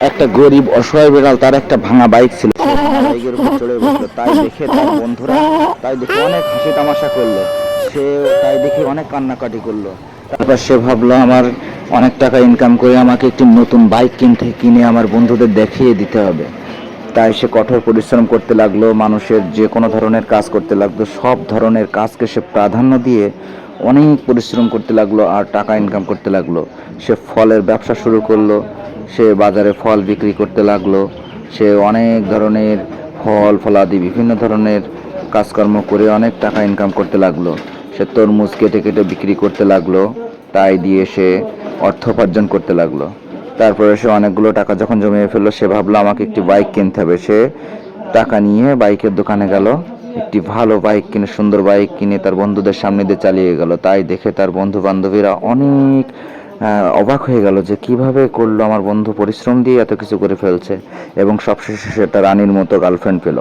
একটা গরিব অসহায় বিড়াল, তার একটা ভাঙা বাইক ছিল। তাই দেখে তার বন্ধুরা, তাই দেখে অনেক হাসি তামাশা করল। সে তাই দেখে অনেক কান্নাকাটি করল। তারপর সে ভাবলো, আমার অনেক টাকা ইনকাম করে আমাকে একটি নতুন বাইক কিনতে, কিনে আমার বন্ধুদের দেখিয়ে দিতে হবে। তাই সে কঠোর পরিশ্রম করতে লাগল, মানুষের যে কোনো ধরনের কাজ করতে লাগল, সব ধরনের কাজকে সে প্রাধান্য দিয়ে অনেক পরিশ্রম করতে লাগল আর টাকা ইনকাম করতে লাগল। সে ফলের ব্যবসা শুরু করল। সে বাজারে ফল বিক্রি করতে লাগল। সে অনেক ধরনের ফল, ফলাদি, বিভিন্ন ধরনের কাজকর্ম করে অনেক টাকা ইনকাম করতে লাগল। সে তরমুজ কেটে কেটে বিক্রি করতে লাগল। তাই দিয়ে সে অর্থ উপার্জন করতে লাগল। তারপরে সে অনেকগুলো টাকা যখন জমিয়ে ফেলল, সে ভাবলো, আমাকে একটি বাইক কিনতে হবে। সে টাকা নিয়ে বাইকের দোকানে গেল। একটি ভালো বাইক কিনে, সুন্দর বাইক কিনে তার বন্ধুদের সামনে দিয়ে চালিয়ে গেল। তাই দেখে তার বন্ধু বান্ধবীরা অনেক অবাক হয়ে গেল যে কীভাবে করল আমার বন্ধু পরিশ্রম দিয়ে এত কিছু করে ফেলছে এবং সবশেষে সেটা রানীর মতো গার্লফ্রেন্ড পেল।